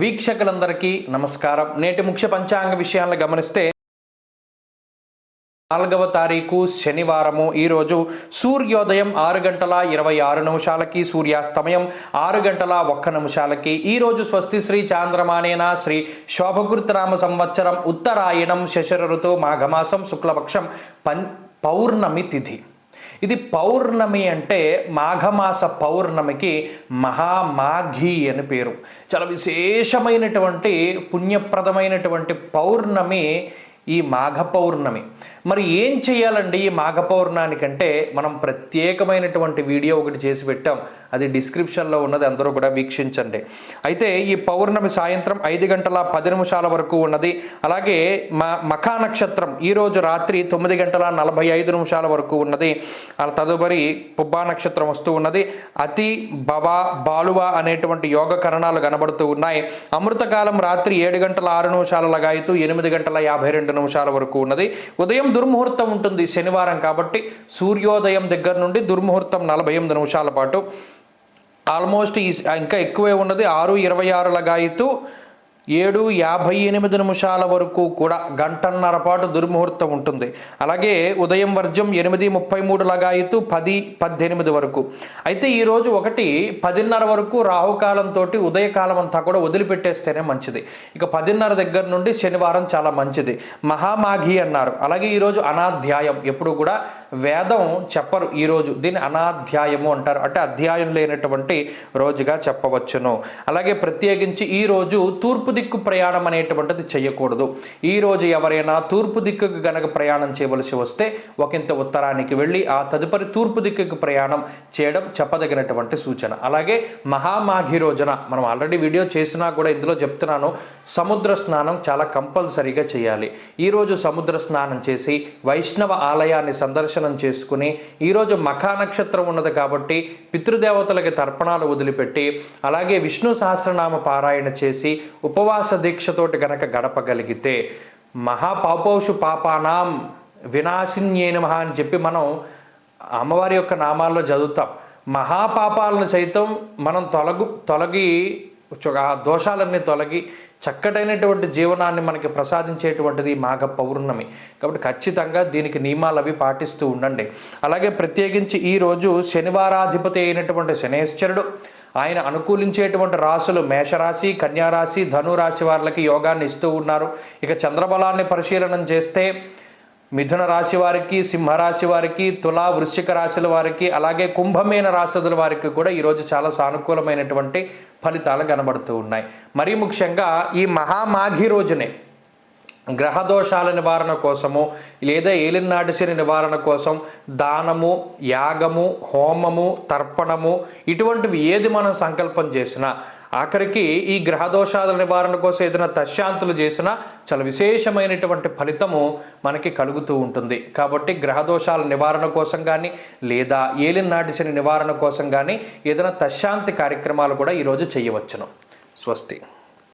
వీక్షకులందరికీ నమస్కారం. నేటి ముఖ్య పంచాంగ విషయాలను గమనిస్తే నాలుగవ తారీఖు శనివారము. ఈరోజు సూర్యోదయం ఆరు గంటల ఇరవై ఆరు నిమిషాలకి సూర్యాస్తమయం ఆరు గంటల ఒక్క నిమిషాలకి. ఈరోజు స్వస్తి శ్రీ చాంద్రమానేన శ్రీ శోభకృతనామ సంవత్సరం ఉత్తరాయణం శశర ఋతు మాఘమాసం శుక్లపక్షం పం పౌర్ణమి తిథి. ఇది పౌర్ణమి అంటే మాఘమాస పౌర్ణమికి మహామాఘి అని పేరు. చాలా విశేషమైనటువంటి పుణ్యప్రదమైనటువంటి పౌర్ణమి ఈ మాఘ పౌర్ణమి మరి ఏం చేయాలండి ఈ మాఘ పౌర్ణానికంటే మనం ప్రత్యేకమైనటువంటి వీడియో ఒకటి చేసి పెట్టాం. అది డిస్క్రిప్షన్లో ఉన్నది అందరూ కూడా వీక్షించండి. అయితే ఈ పౌర్ణమి సాయంత్రం ఐదు గంటల పది నిమిషాల వరకు ఉన్నది. అలాగే మా మఖా నక్షత్రం ఈరోజు రాత్రి తొమ్మిది గంటల నలభై ఐదు నిమిషాల వరకు ఉన్నది. ఆ తదుపరి పుబ్బా నక్షత్రం వస్తూ ఉన్నది. అతి భవ బాలువ అనేటువంటి యోగ కరణాలు కనబడుతూ ఉన్నాయి. అమృతకాలం రాత్రి ఏడు గంటల ఆరు నిమిషాల లగాయితూ ఎనిమిది గంటల యాభై రెండు నిమిషాల వరకు ఉన్నది. ఉదయం దుర్ముహూర్తం ఉంటుంది శనివారం కాబట్టి సూర్యోదయం దగ్గర నుండి దుర్ముహూర్తం నలభై ఎనిమిది నిమిషాల పాటు. ఆల్మోస్ట్ ఈ ఇంకా ఎక్కువే ఉన్నది. ఆరు ఇరవై ఆరు లగాయితూ ఏడు యాభై ఎనిమిది నిమిషాల వరకు కూడా గంటన్నర పాటు దుర్ముహూర్తం ఉంటుంది. అలాగే ఉదయం వర్జం ఎనిమిది ముప్పై మూడు లగాయితూ పది పద్దెనిమిది వరకు. అయితే ఈరోజు ఒకటి పదిన్నర వరకు రాహుకాలంతో ఉదయకాలం అంతా కూడా వదిలిపెట్టేస్తేనే మంచిది. ఇక పదిన్నర దగ్గర నుండి శనివారం చాలా మంచిది. మహామాఘి అన్నారు. అలాగే ఈరోజు అనాధ్యాయం. ఎప్పుడు కూడా వేదం చెప్పరు ఈరోజు దీన్ని అనాధ్యాయము అంటారు. అంటే అధ్యాయం లేనటువంటి రోజుగా చెప్పవచ్చును. అలాగే ప్రత్యేకించి ఈరోజు తూర్పు దిక్కు ప్రయాణం అనేటువంటిది చేయకూడదు. ఈరోజు ఎవరైనా తూర్పు దిక్కుకు గనక ప్రయాణం చేయవలసి వస్తే ఒకంత ఉత్తరానికి వెళ్ళి ఆ తదుపరి తూర్పు దిక్కుకు ప్రయాణం చేయడం చెప్పదగినటువంటి సూచన. అలాగే మహామాఘి రోజున మనం ఆల్రెడీ వీడియో చేసినా కూడా ఇందులో చెప్తున్నాను సముద్ర స్నానం చాలా కంపల్సరీగా చేయాలి. ఈరోజు సముద్ర స్నానం చేసి వైష్ణవ ఆలయాన్ని సందర్శనం చేసుకుని ఈరోజు మఖా నక్షత్రం ఉన్నది కాబట్టి పితృదేవతలకి తర్పణాలు వదిలిపెట్టి అలాగే విష్ణు సహస్రనామ పారాయణ చేసి ఉపవాస దీక్షతోటి గనక గడపగలిగితే మహాపాపౌషు పాపానాం వినాశిన్యే నమః అని చెప్పి మనం అమ్మవారి యొక్క నామాల్లో చదువుతాం. మహాపాపాలను సైతం మనం తొలగు తొలగి ఆ దోషాలన్నీ తొలగి చక్కటైనటువంటి జీవనాన్ని మనకి ప్రసాదించేటువంటిది మాఘ పౌర్ణమి. కాబట్టి ఖచ్చితంగా దీనికి నియమాలు అవి పాటిస్తూ ఉండండి. అలాగే ప్రత్యేకించి ఈరోజు శనివారాధిపతి అయినటువంటి శనేశ్వరుడు ఆయన అనుకూలించేటువంటి రాశులు మేషరాశి కన్యారాశి ధనురాశి వారికి యోగాన్ని ఇస్తూ ఉన్నారు. ఇక చంద్రబలాన్ని పరిశీలనం చేస్తే మిథున రాశి వారికి సింహరాశి వారికి తులా వృశ్చిక రాశుల వారికి అలాగే కుంభమైన రాశుల వారికి కూడా ఈరోజు చాలా సానుకూలమైనటువంటి ఫలితాలు కనబడుతూ ఉన్నాయి. మరీ ముఖ్యంగా ఈ మహామాఘి రోజునే గ్రహదోషాల నివారణ కోసము లేదా ఏలినాటిశని నివారణ కోసం దానము యాగము హోమము తర్పణము ఇటువంటివి ఏది మనం సంకల్పం చేసినా ఆఖరికి ఈ గ్రహదోషాల నివారణ కోసం ఏదైనా తశాంతులు చేసినా చాలా విశేషమైనటువంటి ఫలితము మనకి కలుగుతూ ఉంటుంది. కాబట్టి గ్రహదోషాల నివారణ కోసం కానీ లేదా ఏలినాటిశని నివారణ కోసం కానీ ఏదైనా తశాంతి కార్యక్రమాలు కూడా ఈరోజు చేయవచ్చును. స్వస్తి.